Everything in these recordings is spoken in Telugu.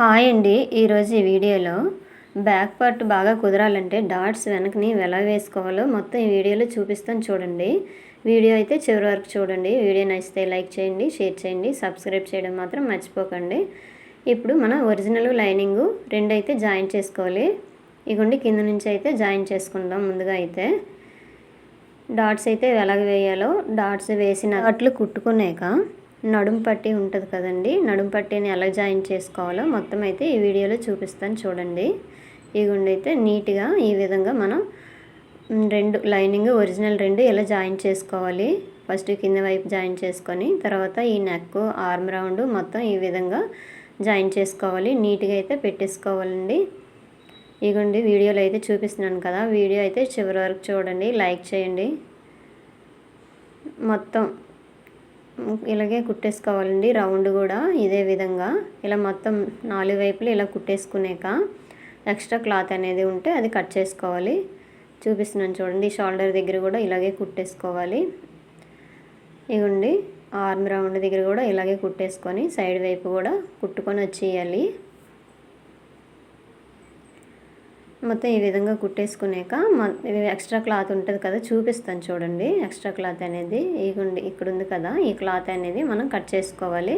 హాయ్ అండి. ఈరోజు ఈ వీడియోలో బ్యాక్ పార్ట్ బాగా కుదరాలంటే డాట్స్ వెనకని ఎలా వేసుకోవాలో మొత్తం ఈ వీడియోలో చూపిస్తాను చూడండి. వీడియో అయితే చివరి వరకు చూడండి. వీడియో నచ్చితే లైక్ చేయండి షేర్ చేయండి సబ్స్క్రైబ్ చేయడం మాత్రం మర్చిపోకండి. ఇప్పుడు మన ఒరిజినల్ లైనింగ్ రెండు అయితే జాయిన్ చేసుకోవాలి. ఇగుండి కింద నుంచి అయితే జాయిన్ చేసుకుందాం ముందుగా అయితే. డాట్స్ అయితే ఎలాగ వేయాలో డాట్స్ వేసిన అట్లు కుట్టుకున్నాక నడుం పట్టి ఉంటుంది కదండి. నడుం పట్టీని ఎలా జాయిన్ చేసుకోవాలో మొత్తం అయితే ఈ వీడియోలో చూపిస్తాను చూడండి. ఈ గుండె అయితే నీట్గా ఈ విధంగా మనం రెండు లైనింగ్ ఒరిజినల్ రెండు ఎలా జాయిన్ చేసుకోవాలి. ఫస్ట్ కింద వైపు జాయిన్ చేసుకొని తర్వాత ఈ నెక్ ఆర్మ్ రౌండ్ మొత్తం ఈ విధంగా జాయిన్ చేసుకోవాలి. నీట్గా అయితే పెట్టేసుకోవాలండి. ఇగోండి వీడియోలో అయితే చూపిస్తున్నాను కదా. వీడియో అయితే చివరి వరకు చూడండి. లైక్ చేయండి. మొత్తం ఇలాగే కుట్టేసుకోవాలండి రౌండ్ కూడా ఇదే విధంగా. ఇలా మొత్తం నాలుగు వైపులు ఇలా కుట్టేసుకునేక ఎక్స్ట్రా క్లాత్ అనేది ఉంటే అది కట్ చేసుకోవాలి. చూపిస్తున్నాను చూడండి షోల్డర్ దగ్గర కూడా ఇలాగే కుట్టేసుకోవాలి. ఇవ్వండి ఆర్మ్ రౌండ్ దగ్గర కూడా ఇలాగే కుట్టేసుకొని సైడ్ వైపు కూడా కుట్టుకొని వచ్చేయాలి. మొత్తం ఈ విధంగా కుట్టేసుకునేక ఎక్స్ట్రా క్లాత్ ఉంటుంది కదా చూపిస్తాను చూడండి. ఎక్స్ట్రా క్లాత్ అనేది ఇగుండి ఇక్కడ ఉంది కదా ఈ క్లాత్ అనేది మనం కట్ చేసుకోవాలి.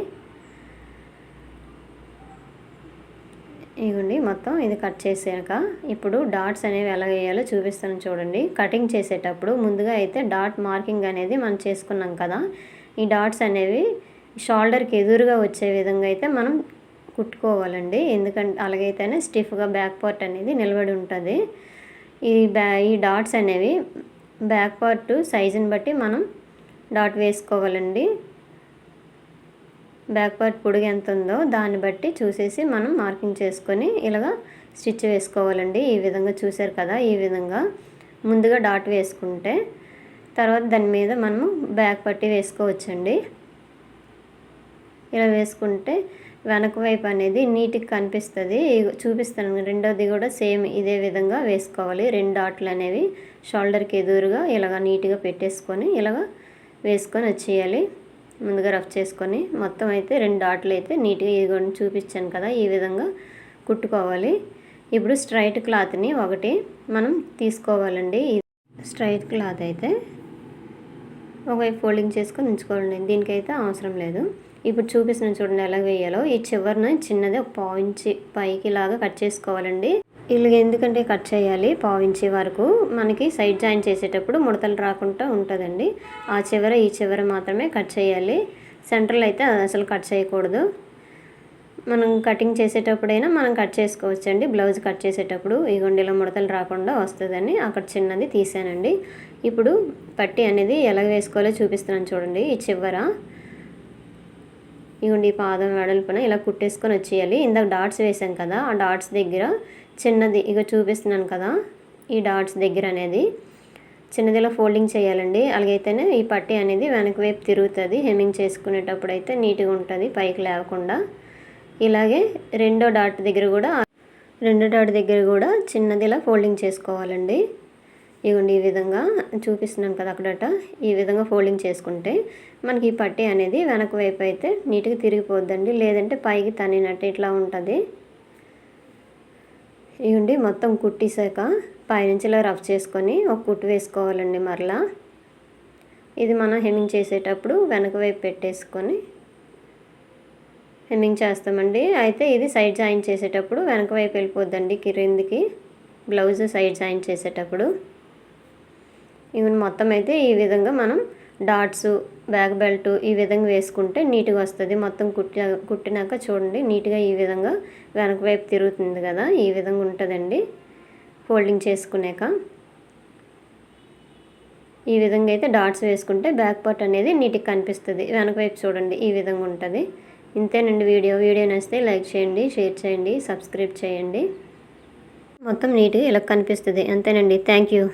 ఇగుండి మొత్తం ఇది కట్ చేసాక ఇప్పుడు డాట్స్ అనేవి ఎలా వేయాలో చూపిస్తాను చూడండి. కటింగ్ చేసేటప్పుడు ముందుగా అయితే డాట్ మార్కింగ్ అనేది మనం చేసుకున్నాం కదా ఈ డాట్స్ అనేవి షోల్డర్కి ఎదురుగా వచ్చే విధంగా అయితే మనం కుట్టుకోవాలండి. ఎందుకంటే అలాగైతేనే స్టిఫ్గా బ్యాక్ పార్ట్ అనేది నిలబడి ఉంటుంది. ఈ బ్యా ఈ డాట్స్ అనేవి బ్యాక్ పార్ట్ సైజుని బట్టి మనం డాట్ వేసుకోవాలండి. బ్యాక్ పార్ట్ పొడుగు ఎంత ఉందో దాన్ని బట్టి చూసేసి మనం మార్కింగ్ చేసుకొని ఇలాగ స్టిచ్ వేసుకోవాలండి. ఈ విధంగా చూసారు కదా ఈ విధంగా ముందుగా డాట్ వేసుకుంటే తర్వాత దాని మీద మనము బ్యాక్ పట్టి వేసుకోవచ్చండి. ఇలా వేసుకుంటే వెనక వైపు అనేది నీట్గా కనిపిస్తుంది. చూపిస్తాను. రెండోది కూడా సేమ్ ఇదే విధంగా వేసుకోవాలి. రెండు డాట్లు అనేవి షోల్డర్కి ఎదురుగా ఇలాగ నీట్గా పెట్టేసుకొని ఇలాగ వేసుకొని వచ్చేయాలి. ముందుగా రఫ్ చేసుకొని మొత్తం అయితే రెండు డాట్లు అయితే నీట్గా ఇదిగోండి చూపించాను కదా ఈ విధంగా కుట్టుకోవాలి. ఇప్పుడు స్ట్రైట్ క్లాత్ని ఒకటి మనం తీసుకోవాలండి. స్ట్రైట్ క్లాత్ అయితే ఒకవైపు ఫోల్డింగ్ చేసుకొని ఉంచుకోండి దీనికైతే అవసరం లేదు. ఇప్పుడు చూపిస్తున్నాను చూడండి ఎలా వేయాలో. ఈ చివరిన చిన్నది ఒక పావించి పైకి లాగా కట్ చేసుకోవాలండి. ఇలాగ ఎందుకంటే కట్ చేయాలి పావించి వరకు. మనకి సైడ్ జాయిన్ చేసేటప్పుడు ముడతలు రాకుండా ఉంటుందండి. ఆ చివర ఈ చివర మాత్రమే కట్ చేయాలి. సెంటర్లో అయితే అసలు కట్ చేయకూడదు. మనం కటింగ్ చేసేటప్పుడైనా మనం కట్ చేసుకోవచ్చండి. బ్లౌజ్ కట్ చేసేటప్పుడు ఈ గుండెలో ముడతలు రాకుండా వస్తుందని అక్కడ చిన్నది తీసానండి. ఇప్పుడు పట్టి అనేది ఎలా వేసుకోవాలో చూపిస్తున్నాను చూడండి ఈ చివర. ఇవ్వండి ఈ పాదం వెడల్పున ఇలా కుట్టేసుకొని వచ్చేయాలి. ఇందాక డాట్స్ వేసాం కదా ఆ డాట్స్ దగ్గర చిన్నది ఇక చూపిస్తున్నాను కదా ఈ డాట్స్ దగ్గర అనేది. చిన్నది ఇలా ఫోల్డింగ్ చేయాలండి. అలాగైతేనే ఈ పట్టి అనేది వెనక వైపు తిరుగుతుంది. హెమ్మింగ్ చేసుకునేటప్పుడు అయితే నీట్గా ఉంటుంది పైకి లేకుండా ఇలాగే రెండో డాట్ దగ్గర కూడా రెండో డాట్ దగ్గర కూడా చిన్నది ఇలా ఫోల్డింగ్ చేసుకోవాలండి. ఇవ్వండి ఈ విధంగా చూపిస్తున్నాను కదా అక్కడట. ఈ విధంగా ఫోల్డింగ్ చేసుకుంటే మనకి ఈ పట్టీ అనేది వెనక వైపు అయితే నీట్గా తిరిగిపోద్దండి. లేదంటే పైకి తనినట్టు ఇట్లా ఉంటుంది. ఇవ్వండి మొత్తం కుట్టేసాక పైనుంచి ఇలా రఫ్ చేసుకొని ఒక కుట్టు వేసుకోవాలండి మరలా. ఇది మనం హెమ్మింగ్ చేసేటప్పుడు వెనక వైపు పెట్టేసుకొని హెమ్మింగ్ చేస్తామండి. అయితే ఇది సైడ్ జాయిన్ చేసేటప్పుడు వెనక వైపు వెళ్ళిపోద్దండి కిరిందికి బ్లౌజ్ సైడ్ జాయిన్ చేసేటప్పుడు. ఈవెన్ మొత్తం అయితే ఈ విధంగా మనం డాట్స్ బ్యాక్ బెల్ట్ ఈ విధంగా వేసుకుంటే నీట్గా వస్తుంది. మొత్తం కుట్టి కుట్టినాక చూడండి నీట్గా ఈ విధంగా వెనక వైపు తిరుగుతుంది కదా ఈ విధంగా ఉంటుందండి. ఫోల్డింగ్ చేసుకునేక ఈ విధంగా అయితే డాట్స్ వేసుకుంటే బ్యాక్ పార్ట్ అనేది నీట్గా కనిపిస్తుంది. వెనక వైపు చూడండి ఈ విధంగా ఉంటుంది. ఇంతేనండి వీడియో. వీడియో నచ్చితే లైక్ చేయండి షేర్ చేయండి సబ్స్క్రైబ్ చేయండి. మొత్తం నీట్గా ఇలా కనిపిస్తుంది. అంతేనండి. Thank you.